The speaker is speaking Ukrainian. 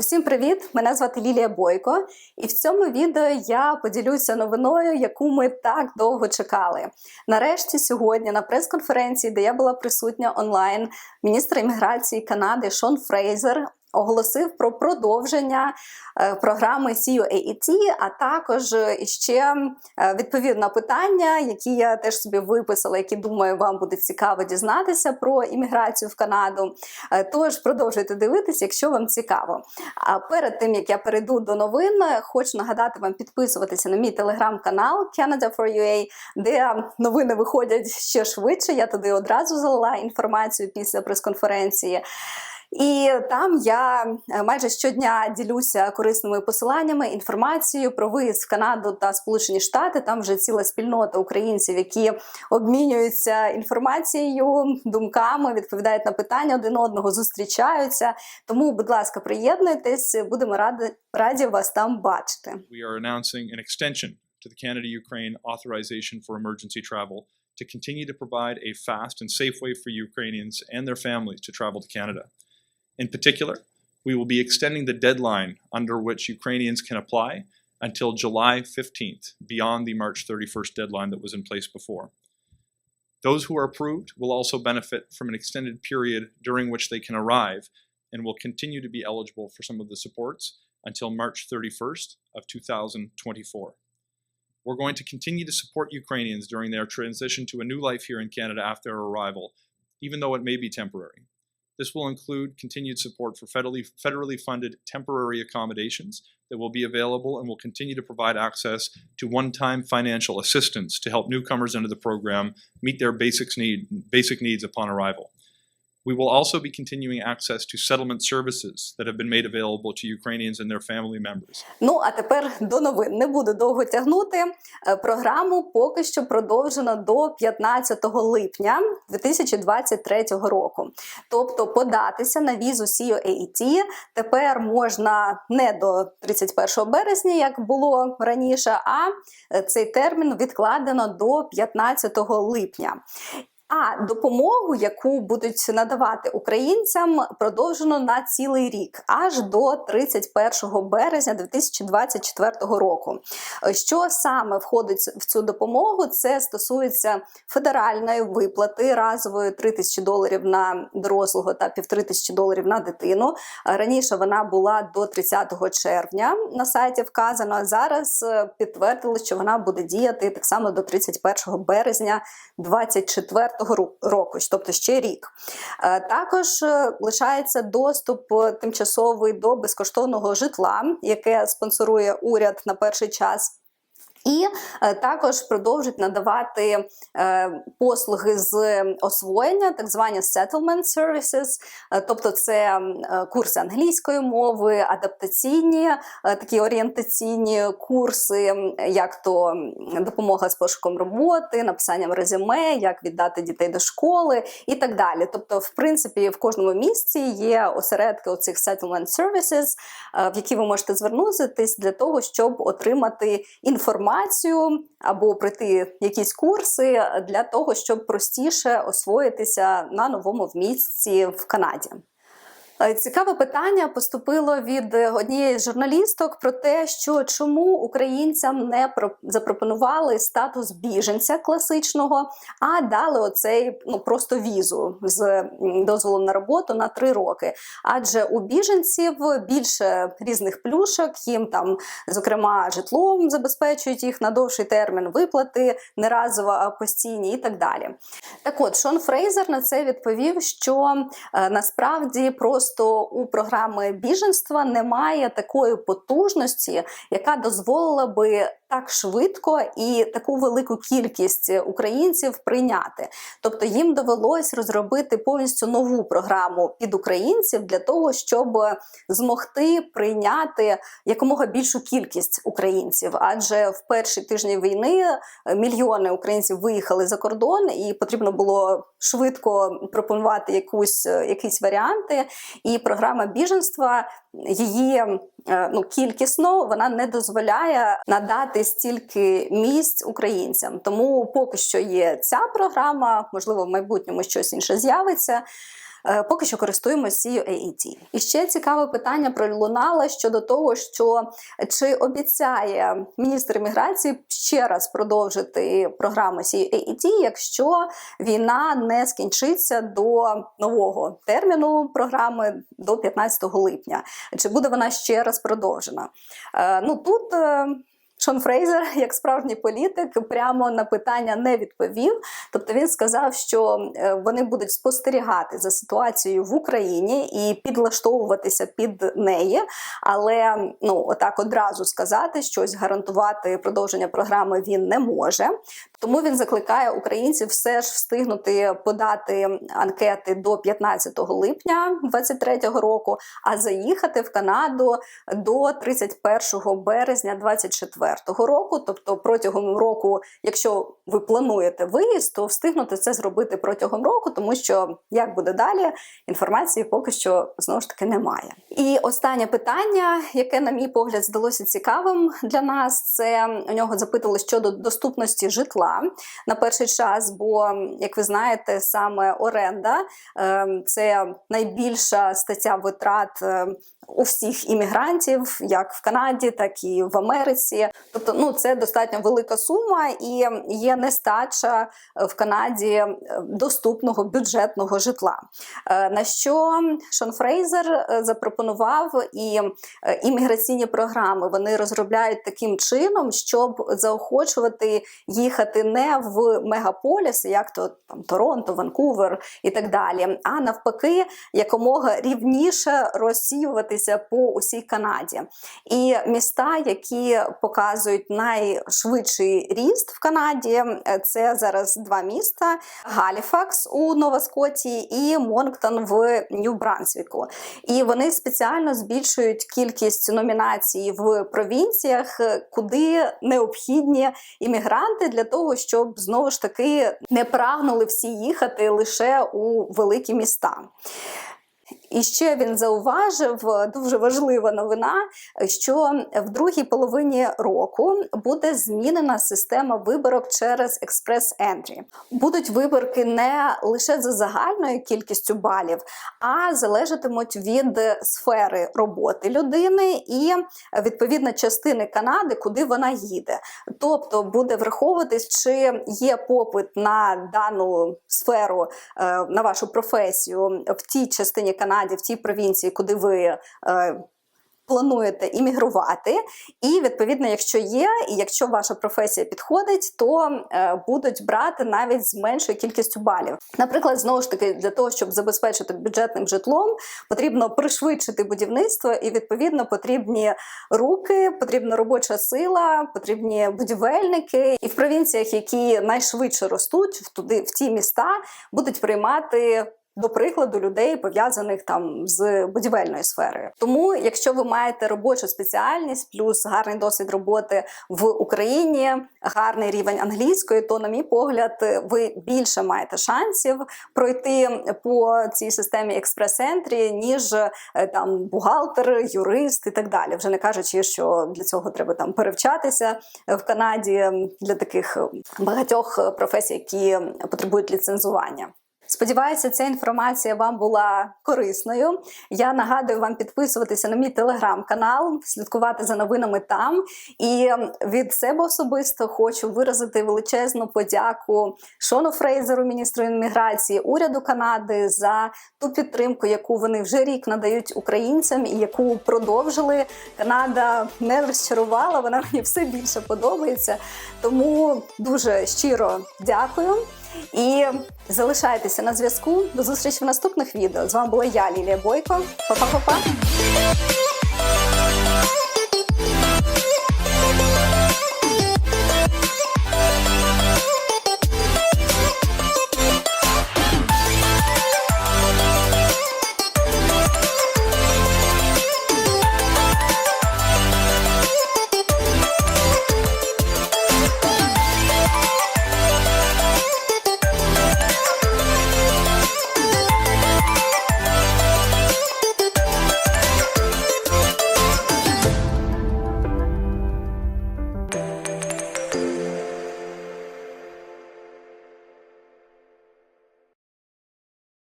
Усім привіт! Мене звати Лілія Бойко, і в цьому відео я поділюся новиною, яку ми так довго чекали. Нарешті, сьогодні, на прес-конференції, де я була присутня онлайн, міністр імміграції Канади Шон Фрейзер оголосив про продовження е, програми CUAET, а також е, ще е, відповів на питання, які я теж собі виписала, які думаю, вам буде цікаво дізнатися про імміграцію в Канаду. Тож продовжуйте дивитися, якщо вам цікаво. А перед тим як я перейду до новин, хочу нагадати вам підписуватися на мій телеграм-канал Canada for UA, де новини виходять ще швидше. Я туди одразу залила інформацію після прес-конференції. І там я е, майже щодня ділюся корисними посиланнями, інформацією про виїзд в Канаду та Сполучені Штати. Там вже ціла спільнота українців, які обмінюються інформацією, думками, відповідають на питання один одного, зустрічаються. Тому, будь ласка, приєднуйтесь, будемо раді, раді вас там бачити. we are announcing an extension to the Canada Ukraine authorization for emergency travel to continue to provide a fast and safe way for Ukrainians and their families to travel to Canada. In particular, we will be extending the deadline under which Ukrainians can apply until July 15th, beyond the March 31st deadline that was in place before. Those who are approved will also benefit from an extended period during which they can arrive and will continue to be eligible for some of the supports until March 31st of 2024. We're going to continue to support Ukrainians during their transition to a new life here in Canada after their arrival, even though it may be temporary. This will include continued support for federally, federally funded temporary accommodations that will be available and will continue to provide access to one-time financial assistance to help newcomers into the program meet their basics need, basic needs upon arrival. We will also be continuing access to settlement services that have been made available to Ukrainians and their family members. Ну а тепер до новин. Не буду довго тягнути. Е, Програму поки що продовжено до 15 липня 2023 року. Тобто податися на візу CUAT тепер можна не до 31 березня, як було раніше, а е, цей термін відкладено до 15 липня. А допомогу, яку будуть надавати українцям, продовжено на цілий рік, аж до 31 березня 2024 року. Що саме входить в цю допомогу? Це стосується федеральної виплати разової 3 тисячі доларів на дорослого та півтори тисячі доларів на дитину. Раніше вона була до 30 червня на сайті вказано. а Зараз е, підтвердили, що вона буде діяти так само до 31 березня 2024 року, тобто ще рік. Е, Також е, лишається доступ е, тимчасовий до безкоштовного житла, яке спонсорує уряд на перший час. І е, також продовжують надавати е, послуги з освоєння, так звані settlement services, е, тобто це курси англійської мови, адаптаційні, такі орієнтаційні курси, як то допомога з пошуком роботи, написанням резюме, як віддати дітей до школи і так далі. Тобто, в принципі, в кожному місці є осередки оцих settlement services, в які ви можете звернутися для того, щоб отримати інформацію або пройти якісь курси для того, щоб простіше освоїтися на новому місці в Канаді. Е, Цікаве питання поступило від однієї з журналісток про те, що чому українцям не про- запропонували статус біженця класичного, а дали оцей ну просто візу з дозволом на роботу на три роки. Адже у біженців більше різних плюшок, їм там, зокрема, житлом забезпечують їх на довший термін, виплати не разово, а постійні і так далі. Так от Шон Фрейзер на це відповів, що е, насправді просто у програми біженства немає такої потужності, яка дозволила би так швидко і таку велику кількість українців прийняти. Тобто їм довелось розробити повністю нову програму під українців для того, щоб змогти прийняти якомога більшу кількість українців. Адже в перші тижні війни е, мільйони українців виїхали за кордон, і потрібно було швидко пропонувати якусь е, якісь варіанти. І програма біженства її е, ну, кількісно вона не дозволяє надати стільки місць українцям. Тому поки що є ця програма, можливо, в майбутньому щось інше з'явиться. Е, поки що користуємося цією AET. І ще цікаве питання пролунало щодо того, що чи обіцяє міністр імміграції ще раз продовжити програму цієї AET, якщо війна не скінчиться до нового терміну програми до 15 липня. Чи буде вона ще раз продовжена? Е, ну тут. Шон Фрейзер, як справжній політик, прямо на питання не відповів. Тобто він сказав, що е, вони будуть спостерігати за ситуацією в Україні і підлаштовуватися під неї. Але ну отак одразу сказати щось гарантувати продовження програми він не може. Тому він закликає українців все ж встигнути подати анкети до 15 липня 2023 року, а заїхати в Канаду до 31 березня 2024 року. Тобто протягом року, якщо ви плануєте виїзд, то встигнути це зробити протягом року, тому що як буде далі, інформації поки що знову ж таки немає. І останнє питання, яке, на мій погляд, здалося цікавим для нас, це у нього запитували щодо доступності житла на перший час. Бо, як ви знаєте, саме оренда е, це найбільша стаття витрат. е, У всіх іммігрантів, як в Канаді, так і в Америці. Тобто, ну це достатньо велика сума, і є нестача е, в Канаді е, доступного бюджетного житла. Е, На що Шон Фрейзер запропонував і імміграційні програми вони розробляють таким чином, щоб заохочувати їхати не в мегаполіси, як то там Торонто, Ванкувер і так далі, а навпаки, якомога рівніше розсіюватися по усій Канаді. І міста, які показують найшвидший ріст в Канаді, е, це зараз два міста: Галіфакс у Нова-Скотії і Монктон в Нью-Брансвіку. І вони спеціально збільшують кількість номінацій в провінціях, е, куди необхідні іммігранти для того, щоб знову ж таки не прагнули всі їхати лише у великі міста. І ще він зауважив дуже важлива новина, що в другій половині року буде змінена система виборок через експрес ентрі. Будуть виборки не лише за загальною кількістю балів, а залежатимуть від сфери роботи людини і відповідно частини Канади, куди вона їде. Тобто буде враховуватись, чи є попит на дану сферу, е, на вашу професію в тій частині Канаді, в тій провінції, куди ви. е, Плануєте іммігрувати, і відповідно, якщо є, і якщо ваша професія підходить, то е, будуть брати навіть з меншою кількістю балів. Наприклад, знову ж таки, для того, щоб забезпечити бюджетним житлом, потрібно пришвидшити будівництво, і відповідно потрібні руки, потрібна робоча сила, потрібні будівельники. І в провінціях, які найшвидше ростуть, туди в ті міста будуть приймати. До прикладу, людей пов'язаних там з будівельною сферою. Тому, якщо ви маєте робочу спеціальність, плюс гарний досвід роботи в Україні, гарний рівень англійської, то, на мій погляд, ви більше маєте шансів пройти по цій системі експрес-ентрі, ніж е, там бухгалтер, юрист і так далі. Вже не кажучи, що для цього треба там перевчатися в Канаді для таких багатьох професій, які потребують ліцензування. Сподіваюся, ця інформація вам була корисною. Я нагадую вам підписуватися на мій телеграм-канал, слідкувати за новинами там. І від себе особисто хочу виразити величезну подяку Шону Фрейзеру, міністру імміграції, уряду Канади за ту підтримку, яку вони вже рік надають українцям, і яку продовжили. Канада не розчарувала. Вона мені все більше подобається. Тому дуже щиро дякую. І залишайтеся на зв'язку. До зустрічі в наступних відео. З вами була я, Лілія Бойко. Па-па-па-па!